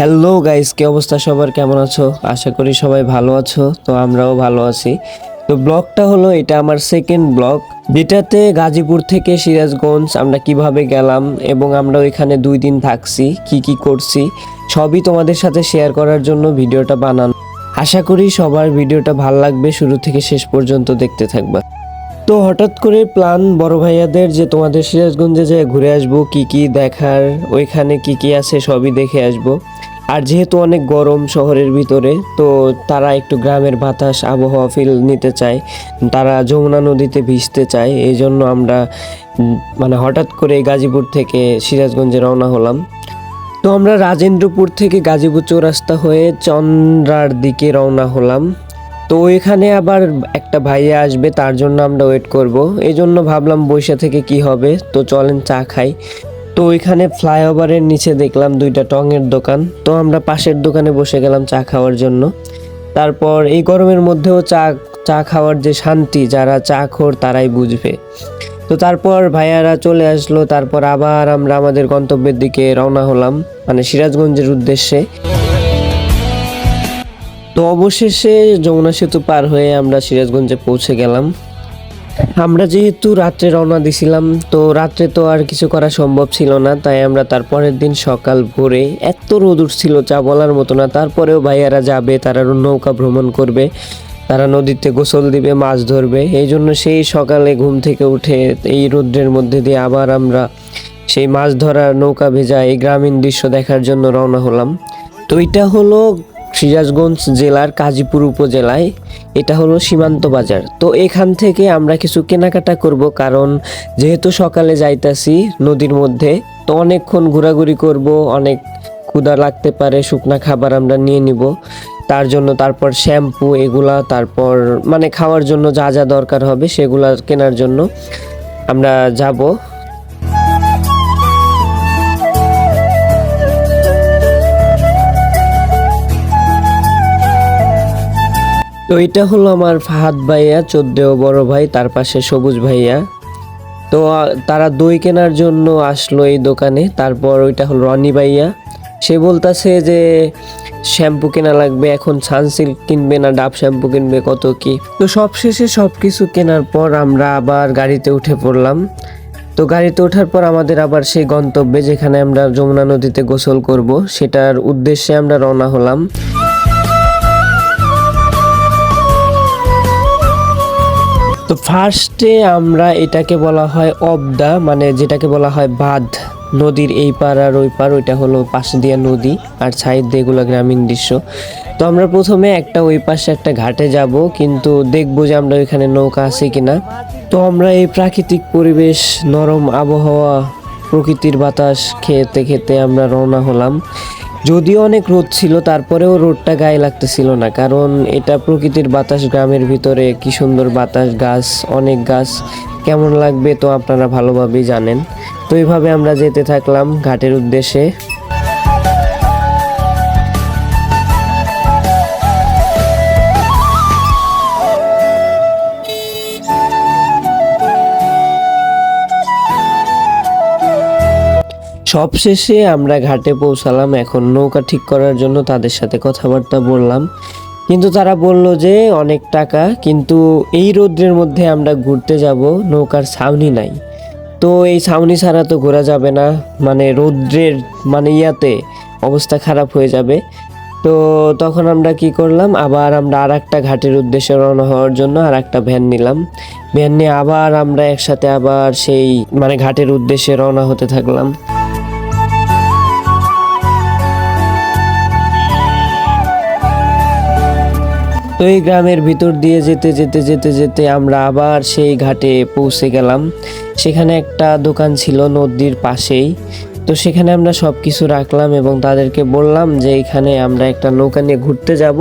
Hello guys কি অবস্থা সবার? কেমন আছো? আশা করি সবাই ভালো আছো, তো আমরাও ভালো আছি। তো ব্লগটা হলো, এটা আমার সেকেন্ড ব্লগ। যেটাতে গাজীপুর থেকে সিরাজগঞ্জ আমরা কীভাবে গেলাম এবং আমরা ওইখানে দুই দিন থাকছি, কি কি করছি, সবই তোমাদের সাথে শেয়ার করার জন্য ভিডিওটা বানানো। আশা করি সবার ভিডিওটা ভালো লাগবে, শুরু থেকে শেষ পর্যন্ত দেখতে থাকবা। তো হঠাৎ করে প্ল্যান বড় ভাইয়াদের যে তোমাদের সিরাজগঞ্জে যে ঘুরে আসব, কি কি দেখার, ওইখানে কি কি আছে সবই দেখে আসব। আর যেহেতু অনেক গরম শহরের ভিতরে, তো তারা একটু গ্রামের বাতাস, আবহাওয়া ফিল নিতে চায়। তারা যমুনা নদীতে ভিজতে চায়। এই জন্য আমরা মানে হঠাৎ করে গাজীপুর থেকে সিরাজগঞ্জে রওনা হলাম। তো আমরা রাজেন্দ্রপুর থেকে গাজীপুর চৌরাস্তা হয়ে চন্দ্রার দিকে রওনা হলাম। তো এখানে আবার একটা ভাইয়া আসবে, তার জন্য আমরা ওয়েট করব। এই জন্য ভাবলাম বৈশা থেকে কি হবে? তো চলেন চা খাই। তো ওইখানে ফ্লাইওভারের নিচে দেখলাম দুইটা টঙের দোকান। তো আমরা পাশের দোকানে বসে গেলাম চা খাওয়ার জন্য। তারপর এই গরমের মধ্যেও চা চা খাওয়ার যে শান্তি, যারা চা খোর তারাই বুঝবে। তো তারপর ভাইয়ারা চলে আসলো, তারপর আবার আমরা আমাদের গন্তব্যের দিকে রওনা হলাম মানে সিরাজগঞ্জের উদ্দেশ্যে। তো অবশেষে যমুনা সেতু পার হয়ে আমরা সিরাজগঞ্জে পৌঁছে গেলাম। আমরা যেহেতু রাত্রে রওনা দিছিলাম, তো রাত্রে তো আর কিছু করা সম্ভব ছিল না, তাই আমরা তার পরের দিন সকাল ভোরে এত রোদ উঠছিল যা বলার মতো না। তারপরেও ভাইয়ারা যাবে, তারা নৌকা ভ্রমণ করবে, তারা নদীতে গোসল দিবে, মাছ ধরবে। এই জন্য সেই সকালে ঘুম থেকে উঠে এই রৌদ্রের মধ্যে দিয়ে আবার আমরা সেই মাছ ধরার নৌকা ভেজা এই গ্রামীণ দৃশ্য দেখার জন্য রওনা হলাম। তো এটা হলো সিরাজগঞ্জ জেলার কাজীপুর উপজেলায় এটা হলো সীমান্ত বাজার। তো এখান থেকে আমরা কিছু কেনাকাটা করব কারণ যেহেতু সকালে যাইতাছি নদীর মধ্যে, তো অনেকক্ষণ ঘোরাঘুরি করব, অনেক ক্ষুধা লাগতে পারে, শুকনা খাবার আমরা নিয়ে নিব। তার জন্য তারপর শ্যাম্পু এগুলা, তারপর মানে খাওয়ার জন্য যা যা দরকার হবে সেগুলা কেনার জন্য আমরা যাব। তো এটা হলো আমার ফাহাদ ভাইয়া, চোদ্দেও বড় ভাই, তার পাশে সবুজ ভাইয়া। তো তারা দই কেনার জন্য আসলো এই দোকানে। তারপর ওইটা হলো রনি ভাইয়া। সে বলতাছে যে, শ্যাম্পু কেনা লাগবে, এখন সানসিল্ক কিনবে না, ডাব শ্যাম্পু কিনবে, কত কি। তো সবশেষে সব কিছু কেনার পর আমরা আবার গাড়িতে উঠে পড়লাম। তো গাড়িতে ওঠার পর আমাদের আবার সেই গন্তব্যে যেখানে আমরা যমুনা নদীতে গোসল করব, সেটার উদ্দেশ্যে আমরা রওনা হলাম। তো ফার্স্টে আমরা এটাকে বলা হয় অবদা মানে যেটাকে বলা হয় বাঁধ। নদীর এই পার আর ওই পার ওইটা হলো পাশে দিয়া নদী আর সাইড দিয়ে এগুলো গ্রামীণ দৃশ্য। তো আমরা প্রথমে একটা ওই পাশে একটা ঘাটে যাব, কিন্তু দেখব যে আমরা ওইখানে নৌকা আছে কিনা। তো আমরা এই প্রাকৃতিক পরিবেশ, নরম আবহাওয়া, প্রকৃতির বাতাস খেতে খেতে আমরা রওনা হলাম। যদিও অনেক রোদ ছিল, তারপরেও রোদটা গায়ে লাগতেছিল না, কারণ এটা প্রকৃতির বাতাস, গ্রামের ভিতরে কি সুন্দর বাতাস, গাছ, অনেক গাছ, কেমন লাগবে তো আপনারা ভালোভাবেই জানেন। তো এইভাবে আমরা যেতে থাকলাম ঘাটের উদ্দেশ্যে। সবশেষে আমরা ঘাটে পৌঁছালাম। এখন নৌকা ঠিক করার জন্য তাদের সাথে কথাবার্তা বললাম। কিন্তু তারা বলল যে, অনেক টাকা, কিন্তু এই রৌদ্রের মধ্যে আমরা ঘুরতে যাব, নৌকার ছাউনি নাই। তো এই ছাউনি ছাড়া তো ঘোরা যাবে না। মানে রৌদ্রের মানে ইয়াতে অবস্থা খারাপ হয়ে যাবে। তো তখন আমরা কি করলাম, আবার আমরা আর একটা ঘাটের উদ্দেশ্যে রওনা হওয়ার জন্য আর একটা ভ্যান নিলাম। ভ্যান নিয়ে আবার আমরা একসাথে আবার সেই মানে ঘাটের উদ্দেশ্যে রওনা হতে থাকলাম। তো এই গ্রামের ভিতর দিয়ে যেতে যেতে যেতে যেতে আমরা আবার সেই ঘাটে পৌঁছে গেলাম। সেখানে একটা দোকান ছিল নদীর পাশেই। তো সেখানে আমরা সব কিছু রাখলাম এবং তাদেরকে বললাম যে এখানে আমরা একটা নৌকা নিয়ে ঘুরতে যাব,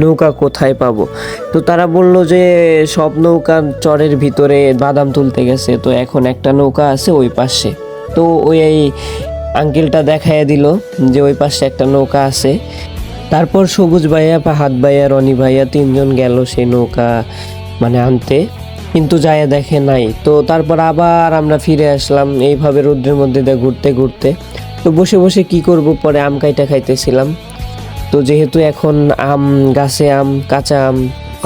নৌকা কোথায় পাবো? তো তারা বলল যে সব নৌকা চরের ভিতরে বাদাম তুলতে গেছে, তো এখন একটা নৌকা আছে ওই পাশে। তো ওই আঙ্কেলটা দেখাইয়া দিল যে ওই পাশে একটা নৌকা আছে। তারপর সবুজ ভাইয়া পাহাদ ভাইয়া, রনি ভাইয়া তিনজন গেল সেই নৌকা মানে আনতে। কিন্তু যায় দেখে নাই। তো তারপর আবার আমরা ফিরে আসলাম এইভাবে রৌদ্রের মধ্যে দিয়ে ঘুরতে ঘুরতে। তো বসে বসে কি করব? পরে আম কাইটা খাইতেছিলাম। তো যেহেতু এখন আম, গাছে আম, কাঁচা আম,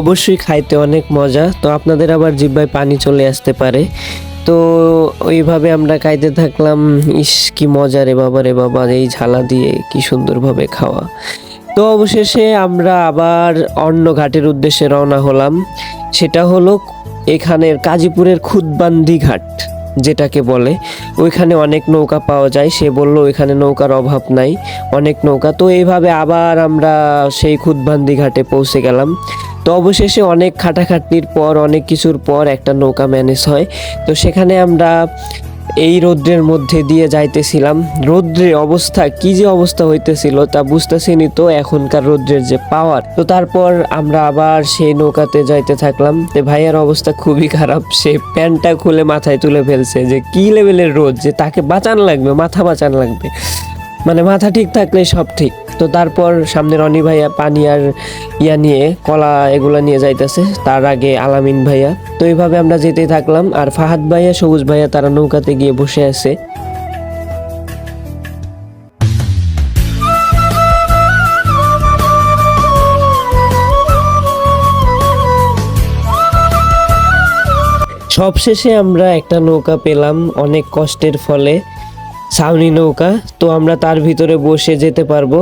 অবশ্যই খাইতে অনেক মজা। তো আপনাদের আবার জিব্বায় পানি চলে আসতে পারে। তো ওইভাবে আমরা খাইতে থাকলাম। ইস, কি মজা রে বাবা রে বাবা, এই ঝালা দিয়ে কি সুন্দরভাবে খাওয়া। তো অবশেষে আমরা আবার অন্য ঘাটের উদ্দেশ্যে রওনা হলাম। সেটা হলো এখানের কাজীপুরের খুদবান্দি ঘাট, যেটাকে বলে। ওইখানে অনেক নৌকা পাওয়া যায়। সে বলল, ওইখানে নৌকার অভাব নাই, অনেক নৌকা। তো এইভাবে আবার আমরা সেই খুদবান্দি ঘাটে পৌঁছে গেলাম। তো অবশেষে অনেক খাটাখাটনির পর, অনেক কিছুর পর একটা নৌকা ম্যানেজ হয়। তো সেখানে আমরা এই রৌদ্রের মধ্যে দিয়ে যাইতেছিলাম। রৌদ্রের অবস্থা কি যে অবস্থা হইতেছিল তা বুঝতেছিনি তো এখনকার রৌদ্রের যে পাওয়ার তো তারপর আমরা আবার সেই নৌকাতে যাইতে থাকলাম। যে ভাইয়ার অবস্থা খুবই খারাপ। সে প্যান্টটা খুলে মাথায় তুলে ফেলছে যে, কি লেভেলের রোদ? যে তাকে বাঁচান লাগবে, মাথা বাঁচান লাগবে। মানে মাথা ঠিক থাকলে সব ঠিক। তো তারপর সামনে রনি ভাইয়া পানি আর ইয়া নিয়ে, কলা এগুলা নিয়ে যাইতেছে, তার আগে আলামিন ভাইয়া। তো এইভাবে আমরা যেতেই থাকলাম, আর ফাহাদ ভাইয়া, সবুজ ভাইয়া, তারা নৌকাতে গিয়ে বসে আছে। সবশেষে আমরা একটা নৌকা পেলাম অনেক কষ্টের ফলে। ছাউনি নৌকা, তো আমরা তার ভিতরে বসে যেতে পারব।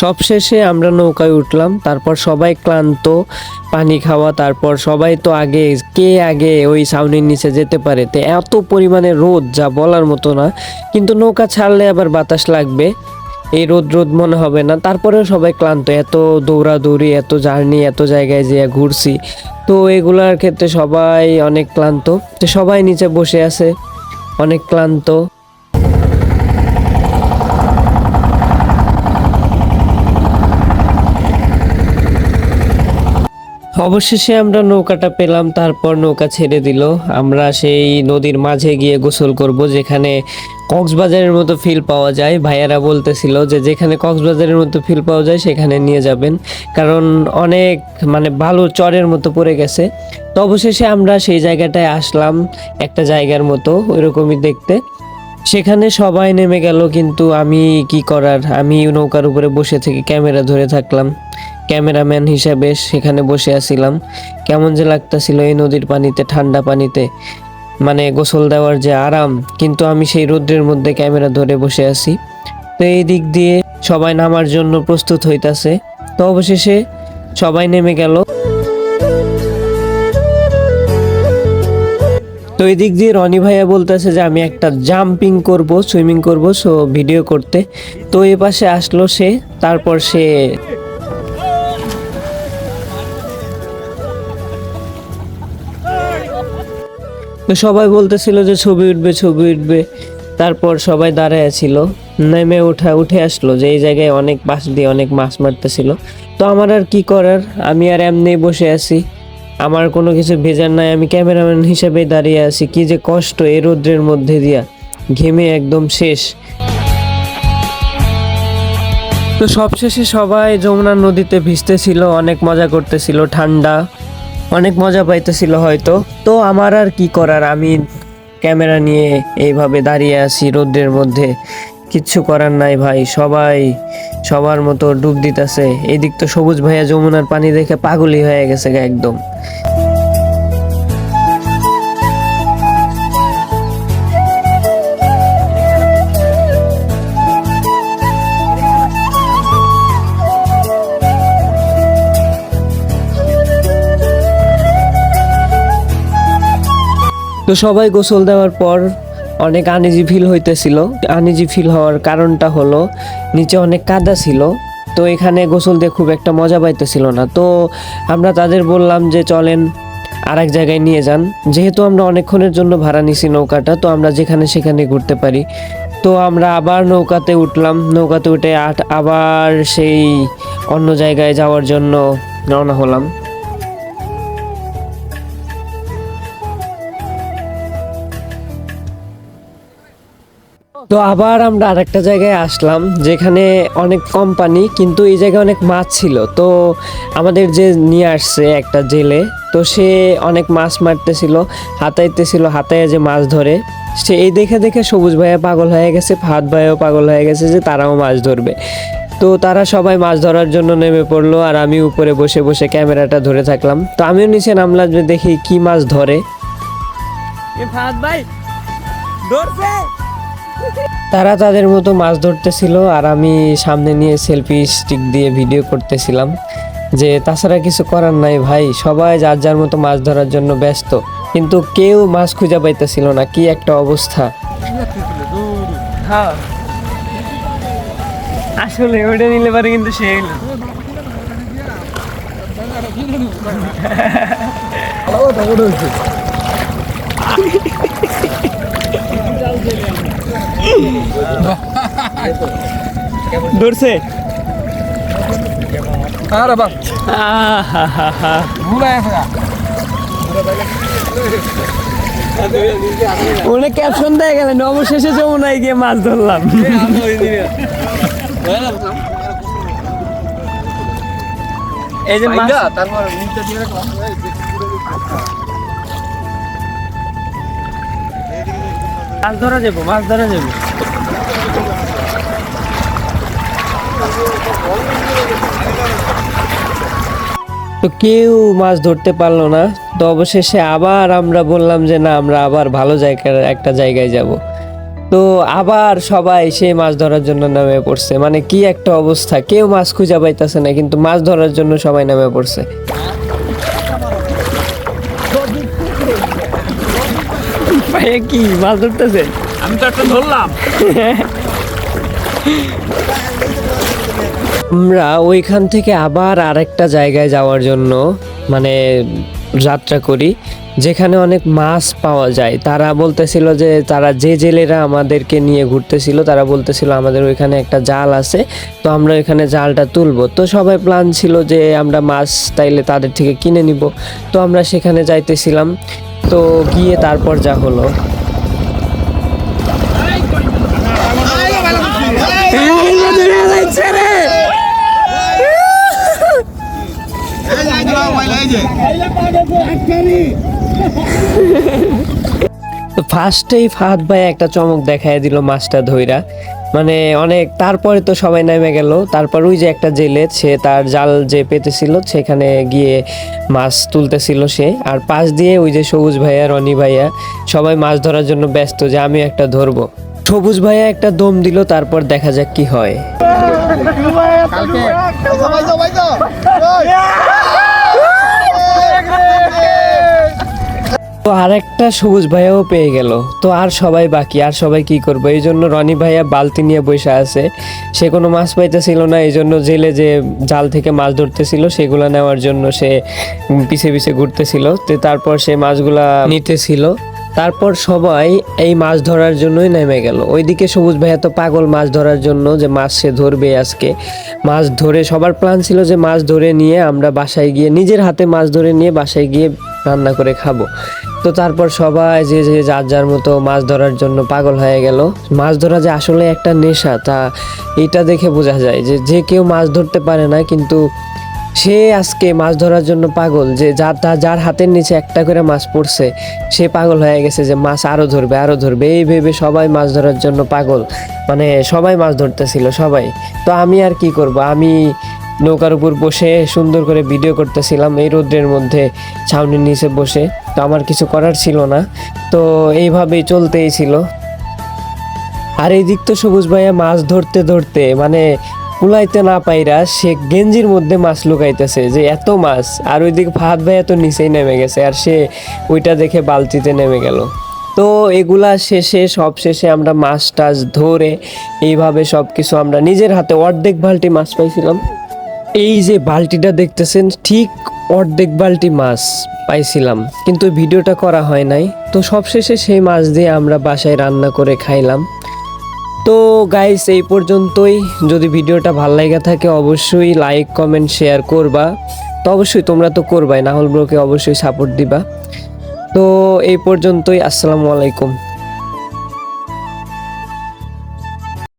সবশেষে আমরা নৌকায় উঠলাম, তারপর সবাই ক্লান্ত, পানি খাওয়া, তারপর সবাই তো আগে, কে আগে ওই ছাউনির নিচে যেতে পারে? তো এত পরিমাণে রোদ, যা বলার মতো না। কিন্তু নৌকা ছাড়লে আবার বাতাস লাগবে। এই রোদ রোদ মনে হবে না। তারপরেও সবাই ক্লান্ত, এত দৌড়াদৌড়ি, এত জার্নি, এত জায়গায় যেয়ে ঘুরছি। তো এগুলার ক্ষেত্রে সবাই অনেক ক্লান্ত। তো সবাই নিচে বসে আছে, অনেক ক্লান্ত। অবশেষে আমরা নৌকাটা পেলাম, তারপর নৌকা ছেড়ে দিল। আমরা সেই নদীর মাঝে গিয়ে গোসল করব, যেখানে কক্সবাজারের মতো ফিল পাওয়া যায়। ভাইয়ারা বলতেছিল যে যেখানে কক্সবাজারের মতো ফিল পাওয়া যায়, সেখানে নিয়ে যাবেন। কারণ অনেক মানে ভালো চরের মতো পড়ে গেছে। তো অবশেষে আমরা সেই জায়গাটায় আসলাম, একটা জায়গার মতো, ওইরকমই দেখতে। সেখানে সবাই নেমে গেল, কিন্তু আমি কি করার? আমি নৌকার উপরে বসে থেকে ক্যামেরা ধরে থাকলাম। ক্যামেরাম্যান হিসাবে সেখানে বসে আছিলাম। কেমন যে লাগতাছিল এই নদীর পানিতে, ঠান্ডা পানিতে মানে গোসল দেওয়ার যে আরাম, কিন্তু আমি সেই রৌদ্রের মধ্যে ক্যামেরা ধরে বসে আছি। তো এই দিক দিয়ে সবাই নামার জন্য প্রস্তুত হইতাছে। তো অবশেষে সবাই নেমে গেল। তো এই দিক দিয়ে রনি ভাইয়া বলতেছে যে, আমি একটা জাম্পিং করব, সুইমিং করব, সো ভিডিও করতে। তো এ পাশে আসলো সে, তারপর সে সবাই বলতেছিল যে ছবি উঠবে ছবি উঠবে। তারপর সবাই দাঁড়ায় ছিল নেমে উঠা, উঠে আসলো যে এই জায়গায় অনেক বাঁশ দিয়ে অনেক মাছ মারতেছিল। তো আমার আর কি করার? আমি আর এমনি বসে আছি। আমার কোনো কিছু ভেজার নাই। আমি ক্যামেরাম্যান হিসেবে দাঁড়িয়ে আছি। কি যে কষ্ট এই রৌদ্রের মধ্যে দিয়া। ঘেমে একদম শেষ। তো সবশেষে সবাই যমুনা নদীতে ভিজতেছিল, অনেক মজা করতেছিল, ঠান্ডা। অনেক মজা পাইতেছিল হয়তো। তো আমার আর কি করার? আমি ক্যামেরা নিয়ে এইভাবে দাঁড়িয়ে আছি রোদ্রের মধ্যে। কিচ্ছু করার নাই ভাই, সবাই সবার মতো ডুব দিতেছে। এদিক তো সবুজ ভাইয়া যমুনার পানি দেখে পাগলই হয়ে গেছে একদম। তো সবাই গোসল দেওয়ার পর অনেক আনিজি ফিল হইতেছিল। আনিজি ফিল হওয়ার কারণটা হলো, নিচে অনেক কাদা ছিল, তো এখানে গোসল দিয়ে খুব একটা মজা পাইতেছিল না। তো আমরা তাদের বললাম যে, চলেন আর এক জায়গায় নিয়ে যান। যেহেতু আমরা অনেকক্ষণের জন্য ভাড়া নিছি নৌকাটা, তো আমরা যেখানে সেখানে ঘুরতে পারি। তো আমরা আবার নৌকাতে উঠলাম। নৌকাতে উঠে আট- আবার সেই অন্য জায়গায় যাওয়ার জন্য রওনা হলাম। তো আবার আমরা আরেকটা জায়গায় আসলাম, যেখানে অনেক কোম্পানি কিন্তু এই জায়গায় অনেক মাছ ছিল। তো আমাদের যে নিয়ে আসছে একটা জেলে, তো সে অনেক মাছ মারতেছিল, হাতাইতেছিল হাতায় যে মাছ ধরে। সে এই দেখে দেখে সবুজ ভাইয়া পাগল হয়ে গেছে, ফাহাদ ভাইয়াও পাগল হয়ে গেছে যে তারাও মাছ ধরবে। তো তারা সবাই মাছ ধরার জন্য নেমে পড়ল আর আমি উপরে বসে বসে ক্যামেরাটা ধরে থাকলাম। তো আমিও নিচে নামলাম দেখি কি মাছ ধরে। ভাই, ধরছে! তারা তাদের মতো মাছ ধরতেছিল আর আমি সামনে নিয়ে সেলফি স্টিক দিয়ে ভিডিও করতেছিলাম যে তাছাড়া কিছু করার নাই ভাই সবাই যার যার মতো মাছ ধরার জন্য ব্যস্ত কিন্তু কেউ মাছ খুঁজে পাইতেছিল না কি একটা অবস্থা? হ্যাঁ। আসলে ওটা নিলে পারে কিন্তু সে ধরছে। আরে গেছে ওনে ক্যাপশন দেয় গেলেন অবশেষে যমুনায় গিয়ে মাছ ধরলাম। এই যে মাছ তারপর মাছ ধরা যাব, মাছ ধরা যাব। তো কেউ মাছ ধরতে পারল না, তো অবশেষে আবার আমরা বললাম যে না, আমরা আবার ভালো জায়গার একটা জায়গায় যাব। তো আবার সবাই সেই মাছ ধরার জন্য নামে পড়ছে। মানে কি একটা অবস্থা, কেউ মাছ খুঁজে পাইতেছে না, কিন্তু মাছ ধরার জন্য সবাই নামে পড়ছে। ভাইয়া কি মাছ ধরতেছে? আমি তো একটা ধরলাম। আমরা ওইখান থেকে আবার আরেকটা জায়গায় যাওয়ার জন্য মানে যাত্রা করি যেখানে অনেক মাছ পাওয়া যায়। তারা বলতেছিল যে তারা যে জেলেরা আমাদেরকে নিয়ে ঘুরতেছিল তারা বলতেছিল আমাদের ওইখানে একটা জাল আছে তো আমরা ওইখানে জালটা তুলবো। তো সবাই প্ল্যান ছিল যে আমরা মাছ তাইলে তাদের থেকে কিনে নিব। তো আমরা সেখানে যাইতেছিলাম। তো গিয়ে তারপর যা হলো। ফার্স্টেই ফাহাদ ভাই একটা চমক দেখায় দিল মাছটা ধইরা। মানে অনেক তারপরে তো সবাই নেমে গেল। তারপর ওই যে একটা জেলে সে তার জাল যে পেতেছিল সেখানে গিয়ে মাছ তুলতেছিল সে। আর পাশ দিয়ে ওই যে সবুজ ভাইয়া রনি ভাইয়া সবাই মাছ ধরার জন্য ব্যস্ত যে আমি একটা ধরবো। সবুজ ভাইয়া একটা দম দিল তারপর দেখা যাক কি হয়। তো আর একটা সবুজ ভাইয়াও পেয়ে গেল। তো আর সবাই বাকি, আর সবাই কি করবে? এই জন্য রনি ভাইয়া বালতি নিয়ে বসে আছে। সে কোনো মাছ পাইতেছিল না, এই জন্য জেলে যে জাল থেকে মাছ ধরতেছিল, সেগুলো নেওয়ার জন্য সে পিছে পিছে ঘুরতেছিল। তো তারপর সে মাছগুলা নিতেছিল। তারপর সবাই এই মাছ ধরার জন্যই নেমে গেল। ওইদিকে সবুজ ভাইয়া তো পাগল মাছ ধরার জন্য যে মাছ সে ধরবে আজকে। মাছ ধরে, সবার প্ল্যান ছিল যে মাছ ধরে নিয়ে আমরা বাসায় গিয়ে, নিজের হাতে মাছ ধরে নিয়ে বাসায় গিয়ে রান্না করে খাব। তো তারপর সবাই যে যে যার যার মতো মাছ ধরার জন্য পাগল হয়ে গেল। মাছ ধরা যে আসলে একটা নেশা, তা এটা দেখে বোঝা যায় যে যে কেউ মাছ ধরতে পারে না, কিন্তু সে আজকে মাছ ধরার জন্য পাগল। যে যার যার হাতের নিচে একটা করে মাছ পড়ছে, সে পাগল হয়ে গেছে যে, মাছ আরও ধরবে আরও ধরবে। এই ভেবে সবাই মাছ ধরার জন্য পাগল। মানে সবাই মাছ ধরতেছিল, সবাই। তো আমি আর কি করব? আমি নৌকার উপর বসে সুন্দর করে ভিডিও করতেছিলাম এই রোদ্রের মধ্যে, ছাউনির নিচে বসে। তো আমার কিছু করার ছিল না। তো এইভাবেই চলতেই ছিল। আর এই দিক তো সবুজ ভাইয়া মাছ ধরতে ধরতে মানে কুলাইতে না পাইরা সে গেঞ্জির মধ্যে মাছ লুকাইতেছে যে এত মাছ, আর ওইদিক ফাহাদ ভাইয়া তো নিচেই নেমে গেছে, আর সে ওইটা দেখে বালতিতে নেমে গেল। তো এগুলা শেষে, সব শেষে আমরা মাছ টাছ ধরে এইভাবে সব কিছু আমরা নিজের হাতে অর্ধেক বালতি মাছ পাইছিলাম। এই যে বালতিটা দেখতেছেন, ঠিক অর্ধেক বালতি মাছ পাইছিলাম, কিন্তু ভিডিওটা করা হয় নাই। তো সবশেষে সেই মাছ দিয়ে আমরা বাসায় রান্না করে খাইলাম। তো গাইস এই পর্যন্তই। যদি ভিডিওটা ভালো লাগে থাকে, অবশ্যই লাইক কমেন্ট শেয়ার করবা। তো অবশ্যই তোমরা তো করবাই, নাহল ব্রোকে অবশ্যই সাপোর্ট দিবা। তো এই পর্যন্তই, আসসালামু আলাইকুম।